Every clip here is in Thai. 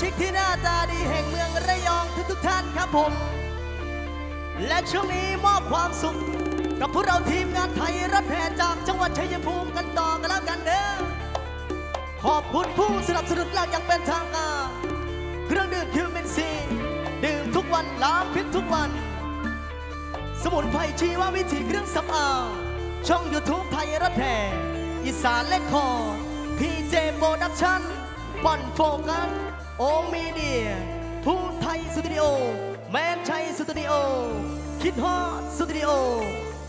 ชิกที่หน้าตาดีแห่งเมืองระยองทุกทุกท่านครับผม และช่วงนี้มอบความสุข กับพวกเราทีมงานไทยรัถแห่จากจังหวัดชัยภูมิกันต่อกันแล้วกันเด้อขอบคุณผู้สนับสนุนหลักอย่างเป็นทางการเครื่องดื่มฮิวเมนซีดื่มทุกวันล้างพิษทุกวัน สมุนไพรชีววิถีเครื่องสำอางช่องยูทูบไทยรัฐแห่อีสานเลคคอพีเจโปรดักชั่นปอนโฟกัส โอมีเดียทูไทยสตูดิโอ แมนชัยสตูดิโอ คิดฮอตสตูดิโอ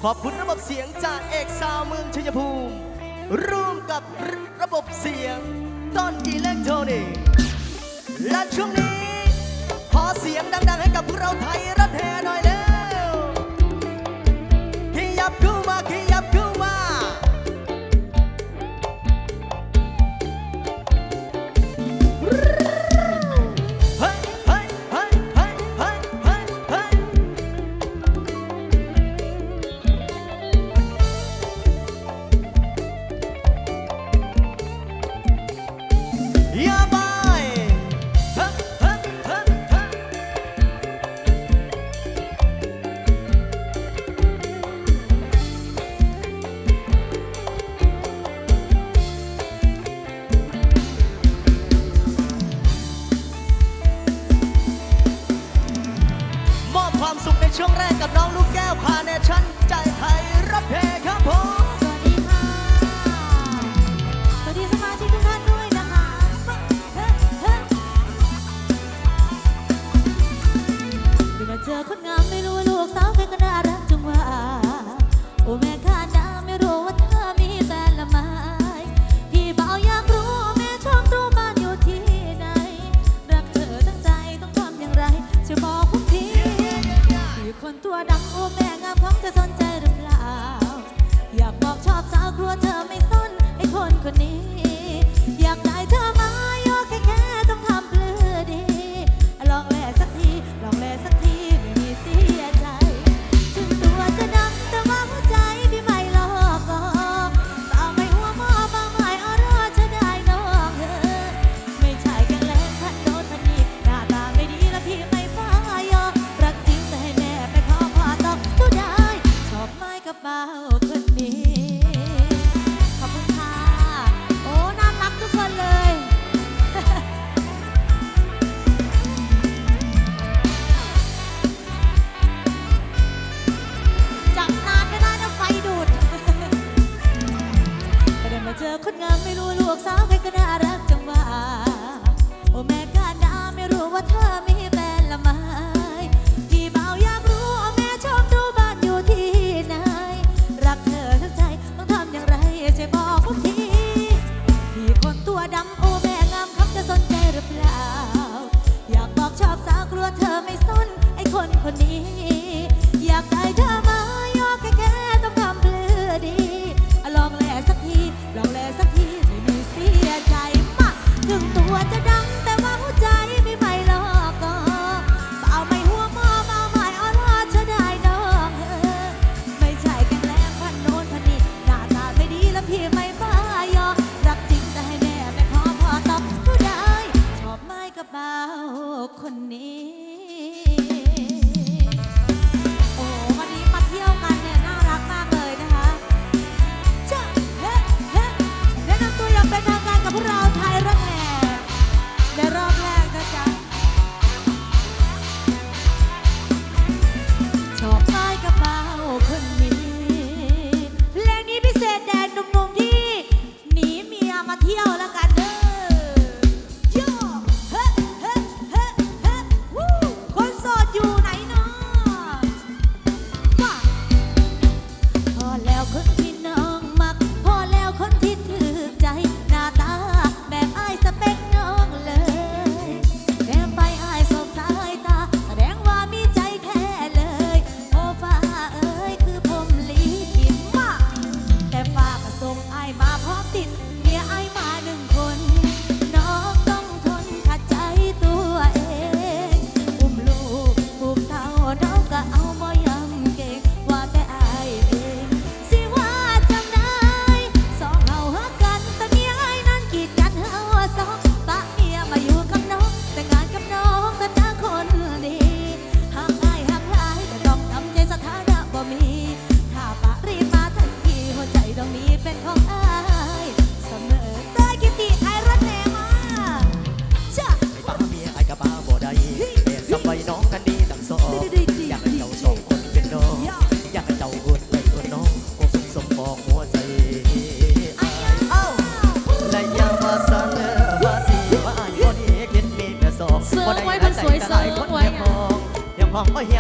ขอบคุณระบบเสียงจากเอกสาวเมืองชัยภูมิ ร่วมกับระบบเสียงต้นอิเล็กทรอนิกส์และช่วงนี้ ขอเสียงดัง ๆ ให้กับพวกเราไทยรัฐแห่หน่อยเร็วขยับกูมาขยับกู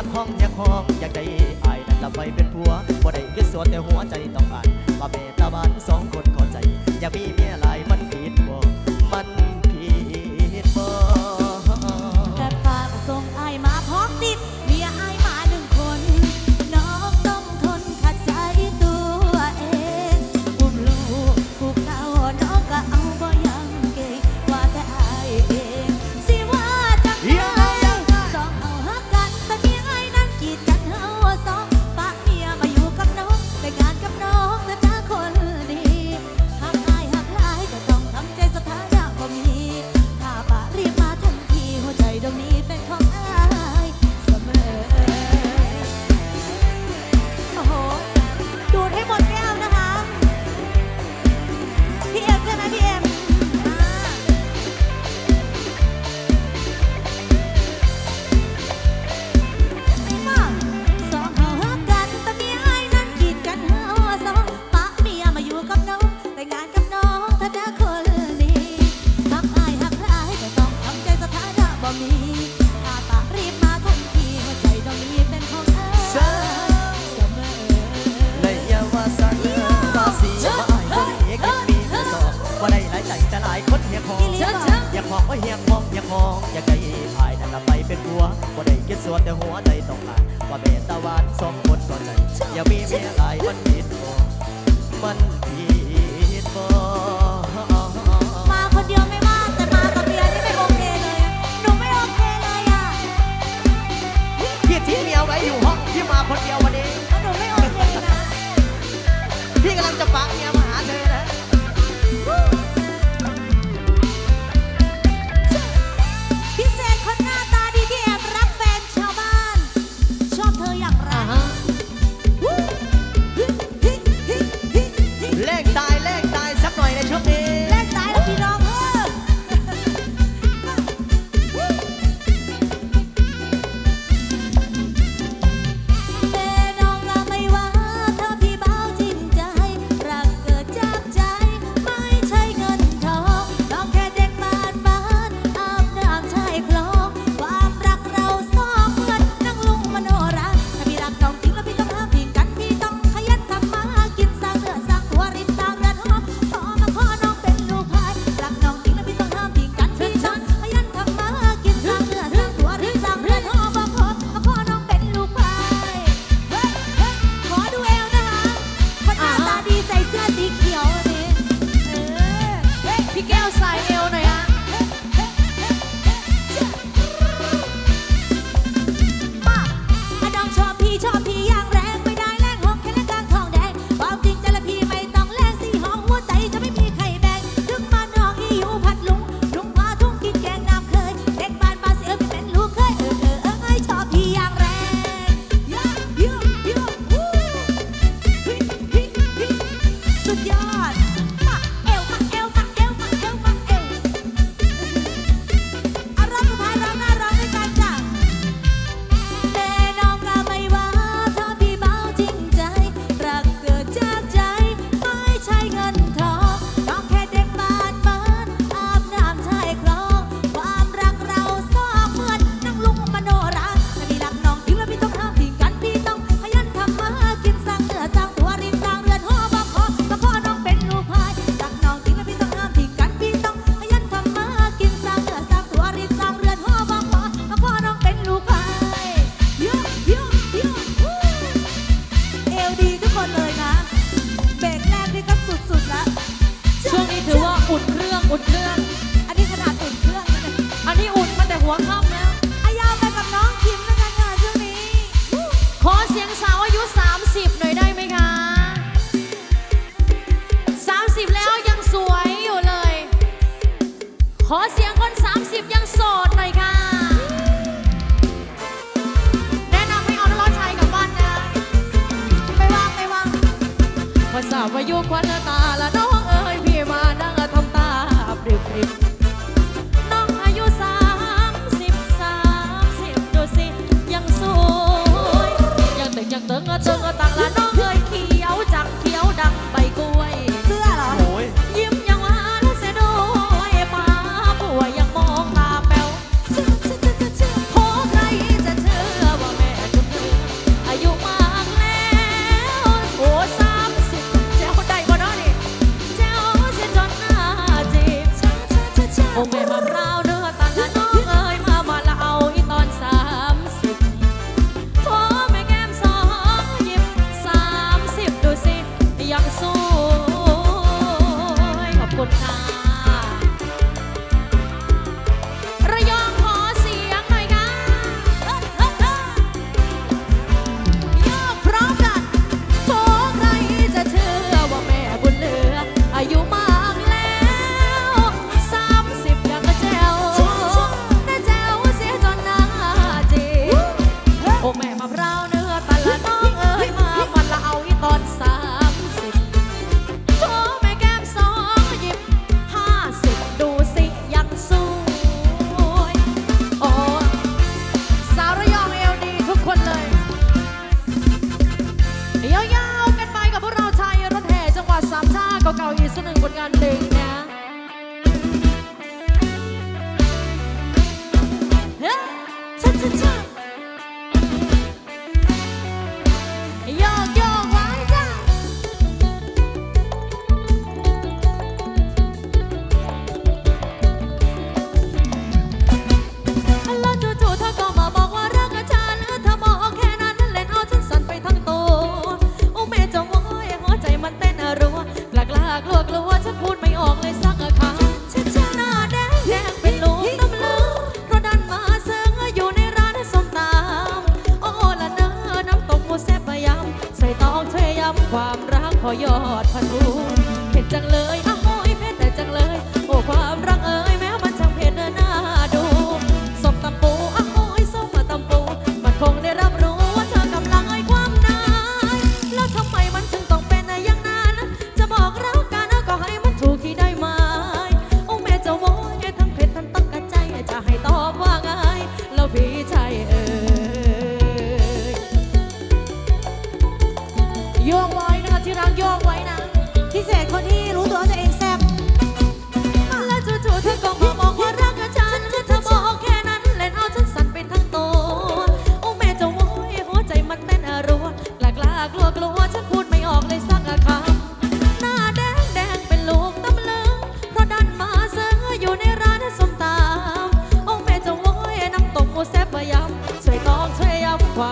กห้องอยากห้องอยากได้อายนั่นละไปเป็นผัวบ่ได้คิดสวนแต่หัวใจต้องอ่านว่าเมตาบ้านสองคนขอใจ อยากมีเมียหลาย สวนแต่หัวใจต้องการว่าเบตาวานสมคนสนใจอย่ามีเมียหลายมันผิดบ่มันผิดบ่มาคนเดียวไม่ว่าแต่มากับเมียนี่ไม่โอเคเลยหนูไม่โอเคเลยอะพี่ทิ้งเมียไว้อยู่ห้องที่มาคนเดียววันนี้หนูไม่โอเคนะ พี่กำลังจะฟังเมีย อยู่ควันตา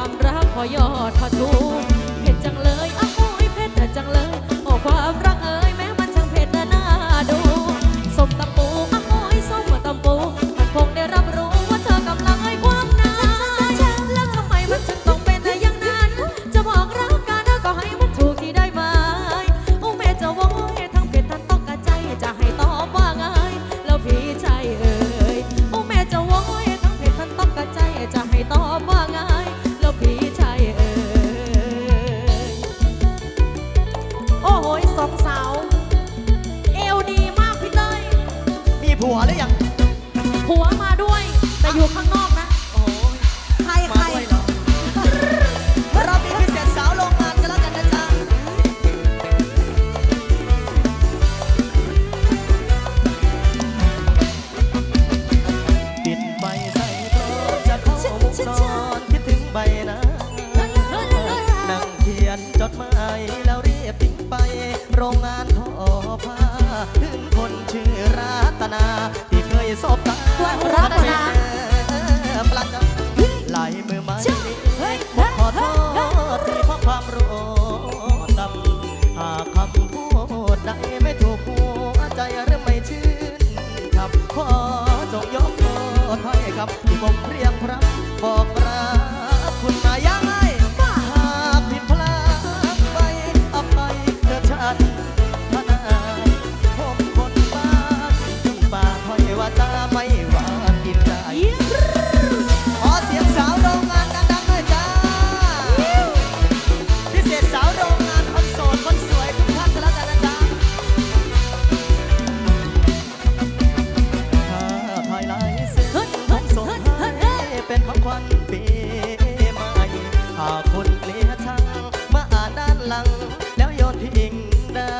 ความรักพอยอดพอทุก ผัวหรือยังผัวมาด้วย แต่อยู่ข้างนอก ควันเปีใหม่หากคนเกลียดชังมาอาด้านหลัง แล้วโยนทิ้งได้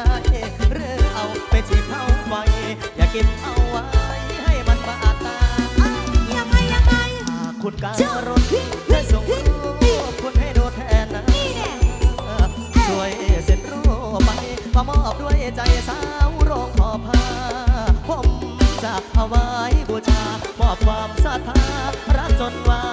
เรื่องเอาไปที่เอาไวอย่าเก็บเอาไว้ ให้มันมาอาตาอยางไงยางไงหากคุณการถได้ส่งรูปคุณให้ดแทนนะช่วยเซ็นรูปไปมามอบด้วยใจสาวร้องขอพาผมจะเอาไว้บูชามอบความศรัทธารักจนวา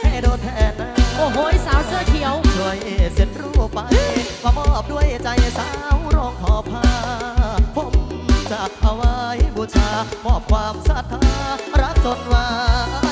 ให้โดนแทนโอ้โหสาวเสื้อเขียว ช่วยเสร็จรูปไปมามอบด้วยใจสาวร้องขอพาผมจะเอาไว้บูชามอบความศรัทธารักจนวาย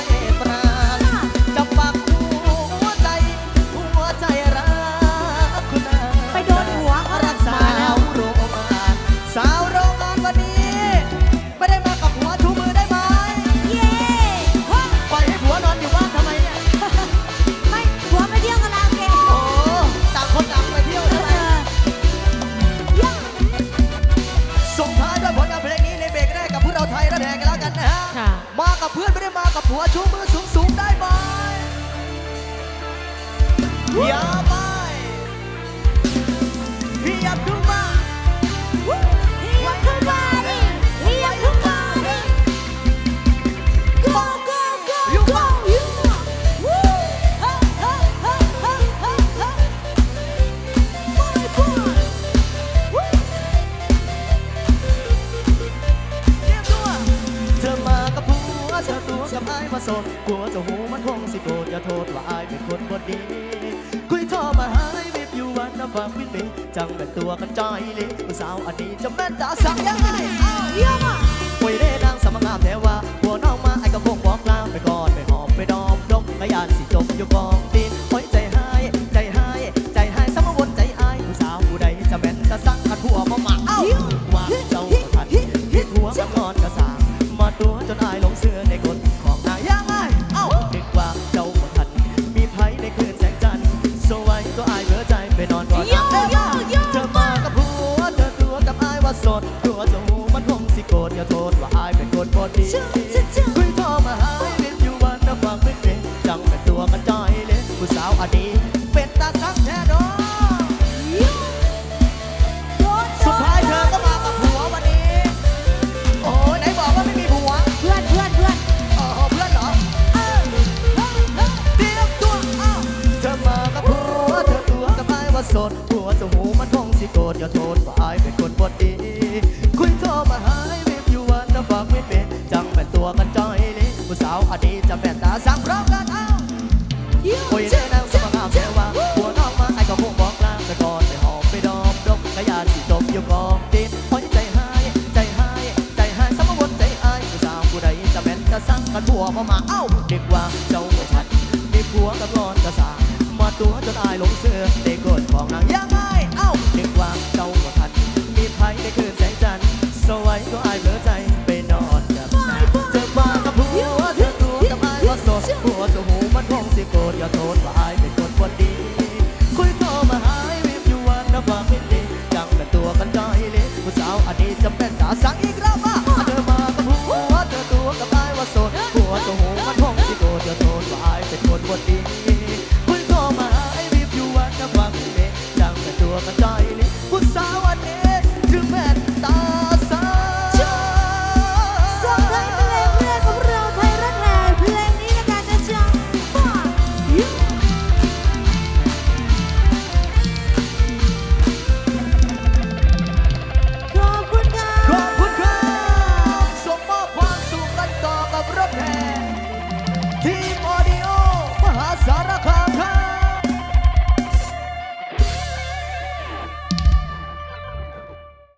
กัเพลงนี้ในเบรกแรกกับพวกเราไทยระแหกกันแล้วกันนะฮะมากับเพื่อนไม่ได้มากับผัวชูมือสูงสูงได้ไหมอย่าไปที่อย่าดูมา โสดกลัวเจะหูมันคงสิโกรธอย่าโทษว่าอายเป็นคนบดีคุยโทรมาหาไอ้วิบอยู่วันน้ำฟังวินเมจังเป็นตัวกันใจเลยผู้สาวอันนี้จะแม่นตาสั่งยังไงอ้าวเยี่ยมอะคุยได้นางสมงามแต่ว่าหัวน้องมาไอ้ก็คงบอกลาไปก่อนไปหอมไปดอมดกไม่ยานสิจมอยู่กองดิน คุยโทรมาหาไอ้เว็บอยู่วันนะฟังไม่เป็นจังเป็นตัวกันจอยเลยผู้สาวอดีตเป็นตาสักแท้ดอโดนสุดท้ายเธอก็มากับผัววันนี้ โอ้ไหนบอกว่าไม่มีผัว เพื่อนเพื่อนเพื่อนเออเพื่อนเหรอเออเออเออเตรียมตัวอ้าวเธอมากับผัวเธอตัวกับไอ้ว่าโสดผัวเจะหูมันคงสิโกรธอย่าโทษว่าอายเป็นคนบดีาวอดีตจะเป็นตาสังพร้อมกันเอ้าคุยได้นางสมงามแต่ว่าหัวน้องมาไอ้ก็คงบอกลาไปก่อนไปหอมไปดอมดมกระยาสิจมอยู่กองดินหัวใจหายใจหายใจหายสมวนใจอายผู้สาวผู้ใดจะแม่นจะสั่งกันบัวมามาเอ้าเด็กว่าเจ้าบ่ชัดมีผัวกับนอนกระสามาตัวจนอายหลงเสือในกฎของนางยังไงเอ้าเด็กว่าเจ้าบ่ทันมีไผในคืนแสงจันทร์สวัยตัวอายเลือ อย่าโทษว่า